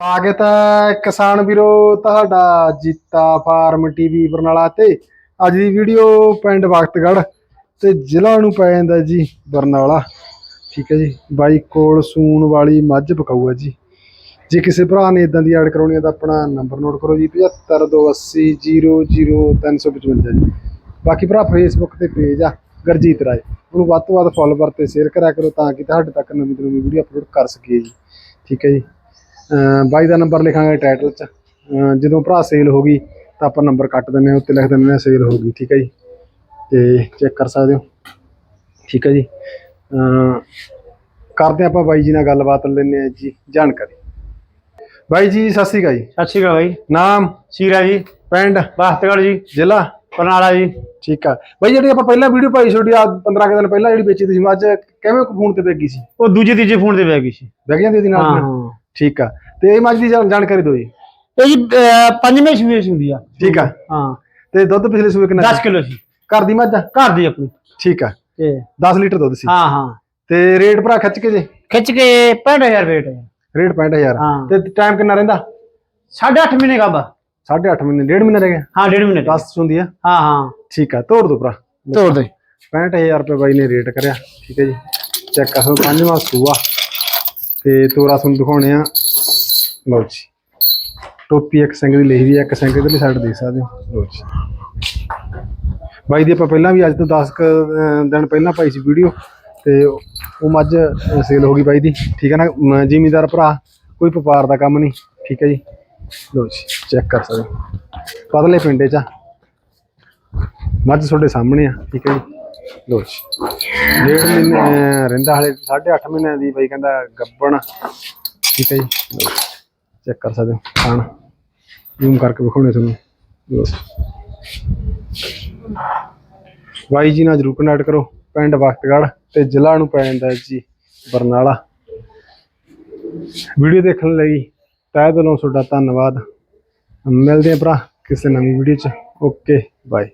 ਸਵਾਗਤ ਹੈ ਕਿਸਾਨ ਵੀਰੋ, ਤੁਹਾਡਾ ਜੀਤਾ ਫਾਰਮ ਟੀਵੀ ਬਰਨਾਲਾ ਤੇ। ਅੱਜ ਦੀ ਵੀਡੀਓ ਪਿੰਡ ਵਕਤਗੜ ਤੇ ਜ਼ਿਲ੍ਹਾ ਨੂੰ ਪੈ ਜਾਂਦਾ ਜੀ ਬਰਨਾਲਾ। ਠੀਕ ਹੈ ਜੀ, ਬਾਈ ਕੋਲ ਸੂਣ ਵਾਲੀ ਮੱਝ ਪਕਾਊ ਹੈ ਜੀ। ਜੇ ਕਿਸੇ ਭਰਾ ਨੇ ਇਦਾਂ ਦੀ ਐਡ ਕਰਾਉਣੀ ਹੈ ਤਾਂ ਆਪਣਾ ਨੰਬਰ ਨੋਟ ਕਰੋ ਜੀ 7528000355 ਜੀ। ਬਾਕੀ ਭਰਾ ਫੇਸਬੁੱਕ ਤੇ ਪੇਜ ਆ, ਗਰਜੀਤ ਰਾਏ। ਉਹਨੂੰ ਵੱਧ ਤੋਂ ਵੱਧ ਫੋਲੋਵਰ ਤੇ ਸ਼ੇਅਰ ਕਰਿਆ ਕਰੋ ਤਾਂ ਕਿ ਤੁਹਾਡੇ ਤੱਕ ਨਵੀਂ ਤੋਂ ਨਵੀਂ ਵੀਡੀਓ ਅਪਲੋਡ ਕਰ ਸਕੀਏ ਜੀ। ਠੀਕ ਹੈ ਜੀ। ਬਾਈ ਦਾ ਨੰਬਰ ਲਿਖਾਂਗੇ ਟਾਈਟਲ 'ਚ। ਜਦੋਂ ਭਰਾ ਸੇਲ ਹੋ ਗਈ ਤਾਂ ਆਪਾਂ ਨੰਬਰ ਕੱਟ ਦਿੰਦੇ ਹਾਂ ਉੱਤੇ ਲਿਖ ਦਿੰਦੇ ਹਾਂ ਸੇਲ ਹੋ ਗਈ ਠੀਕ ਹੈ ਜੀ? ਤੇ ਚੈੱਕ ਕਰ ਸਕਦੇ ਹੋ। ਠੀਕ ਹੈ ਜੀ? ਕਰਦੇ ਆਪਾਂ ਬਾਈ ਜੀ ਨਾਲ ਗੱਲਬਾਤ ਲੈਂਦੇ ਹਾਂ ਜੀ ਜਾਣਕਾਰੀ। ਬਾਈ ਜੀ ਸਤਿ ਸ਼੍ਰੀ ਅਕਾਲ ਜੀ। ਸਤਿ ਸ਼੍ਰੀ ਅਕਾਲ ਬਾਈ। ਨਾਮ? ਸੀਰਾ ਜੀ। ਪਿੰਡ? ਬਾਸਤਗੜ ਜੀ। ਜ਼ਿਲ੍ਹਾ? ਬਰਨਾਲਾ ਜੀ। ਠੀਕ ਆ। ਬਾਈ ਜਿਹੜੀ ਆਪਾਂ ਪਹਿਲਾਂ ਵੀਡੀਓ ਪਾਈ ਛੋਟੀ ਆ 15 ਕੁ ਦਿਨ ਪਹਿਲਾਂ ਜਿਹੜੀ ਵੇਚੀ ਤੁਸੀਂ ਮੱਝ ਕਿਵੇਂ ਫੋਨ ਤੇ ਵੇਗੀ ਸੀ? ਉਹ ਦੂਜੇ ਤੀਜੇ ਫੋਨ ਤੇ ਬੈ ਗਈ ਸੀ। ਵਿਕ ਜਾਂਦੀ ਸੀ ਨਾਲ? ਹਾਂ ਦੀ ਨਾਲ? ਹਾਂ। ਠੀਕ ਆ। ਤੇ ਇਹ ਮੱਝ ਦੀ ਜਾਣ- ਜਾਣਕਾਰੀ ਦਿਓ ਜੀ। ਇਹ ਜੀ ਅਹ, ਪੰਜਵੇਂ ਸੂਏ ਹੁੰਦੀ ਆ। ਠੀਕ ਆ। ਹਾਂ। ਤੇ ਦੁੱਧ ਪਿਛਲੇ ਸੂਏ ਕਿੰਨਾ 10 ਕਿਲੋ ਸੀ। ਘਰ ਦੀ ਮੱਝ? ਆ? ਘਰ ਦੀ ਆਪਣੀ। ਠੀਕ ਆ। ਤੇ 10 ਲੀਟਰ ਦੁੱਧ ਸੀ। ਹਾਂ ਹਾਂ। ਤੇ ਰੇਟ ਭਰਾ ਖਿੱਚ ਕੇ ਜੇ? ਖਿੱਚ ਕੇ 65000 ਰੇਟ ਹੈ ਰੇਟ 65000 ਹਾਂ। ਤੇ ਟਾਈਮ ਕਿੰਨਾ ਰਹਿੰਦਾ? ਸਾਢੇ ਅੱਠ ਮਹੀਨੇ ਦਾ ਬਾ। 8.5 ਮਹੀਨੇ ਡੇਢ ਮਹੀਨਾ ਰਹਿ ਗਿਆ? ਹਾਂ ਡੇਢ ਮਹੀਨੇ ਦਾ 10 ਹੁੰਦੀ ਆ? ਹਾਂ ਹਾਂ। ਠੀਕ ਆ ਤੋੜ ਦੋ ਭਰਾ। ਤੋੜ ਦੇ। 65000 ਰੁਪਏ ਬਾਈ ਨੇ ਰੇਟ ਕਰਿਆ। ਠੀਕ ਹੈ ਜੀ। ਚੈੱਕ ਕਰੋ ਪੰਜਵਾਂ ਸੂਆ। ਤੇ ਤੋਰਾ ਤੁਹਾਨੂੰ ਦਿਖਾਉਣੇ ਆ। ਲਓ ਜੀ। ਟੋਪੀ ਇੱਕ ਸਿੰਘ ਦੀ ਲਈ ਵੀ ਆ, ਇੱਕ ਸਿੰਘ ਇਧਰਲੀ ਸਾਈਡ ਦੇਖ ਸਕਦੇ ਹੋ। ਲਓ ਜੀ। ਬਾਈ ਦੀ ਆਪਾਂ ਪਹਿਲਾਂ ਵੀ ਅੱਜ ਤੋਂ 10 ਕੁ, ਦਿਨ ਪਹਿਲਾਂ ਪਾਈ ਸੀ ਵੀਡੀਓ ਤੇ ਉਹ ਮੱਝ ਸੇਲ ਹੋ ਗਈ ਬਾਈ ਦੀ। ਠੀਕ ਹੈ ਨਾ? ਜ਼ਿਮੀਦਾਰ ਭਰਾ ਕੋਈ ਵਪਾਰ ਦਾ ਕੰਮ ਨਹੀਂ। ਠੀਕ ਹੈ ਜੀ। ਲਓ ਜੀ ਚੈੱਕ ਕਰ ਸਕਦੇ ਹੋ। ਪਤਲੇ ਪਿੰਡੇ ਚ ਆ। ਮੱਝ ਤੁਹਾਡੇ ਸਾਹਮਣੇ ਆ। ਠੀਕ ਹੈ ਜੀ। ਲੋ ਜੀ। ਡੇਢ ਮਹੀਨੇ ਅਹ, ਰਹਿੰਦਾ ਹਲੇ 8.5 ਮਹੀਨਿਆਂ ਦੀ ਬਾਈ ਕਹਿੰਦਾ ਗੱਬਣ। ਠੀਕ ਹੈ ਜੀ। ਚੈੱਕ ਕਰ ਸਕਦੇ ਹੋ ਖਾਣ। ਜ਼ੂਮ ਕਰਕੇ ਵਿਖਾਉਣੇ ਤੁਹਾਨੂੰ। ਲਓ ਬਾਈ ਜੀ ਨਾਲ ਜਰੂਰ ਕਨੈਕਟ ਕਰੋ ਪਿੰਡ ਵਕਤਗੜ ਤੇ ਜ਼ਿਲ੍ਹਾ ਨੂੰ ਪੈ ਜਾਂਦਾ ਜੀ ਬਰਨਾਲਾ। ਵੀਡੀਓ ਦੇਖਣ ਲਈ ਤਹਿ ਦਿਲੋਂ ਤੁਹਾਡਾ ਧੰਨਵਾਦ। ਮਿਲਦੇ ਹਾਂ ਭਰਾ ਕਿਸੇ ਨਵੀਂ ਵੀਡੀਓ 'ਚ। Okay bye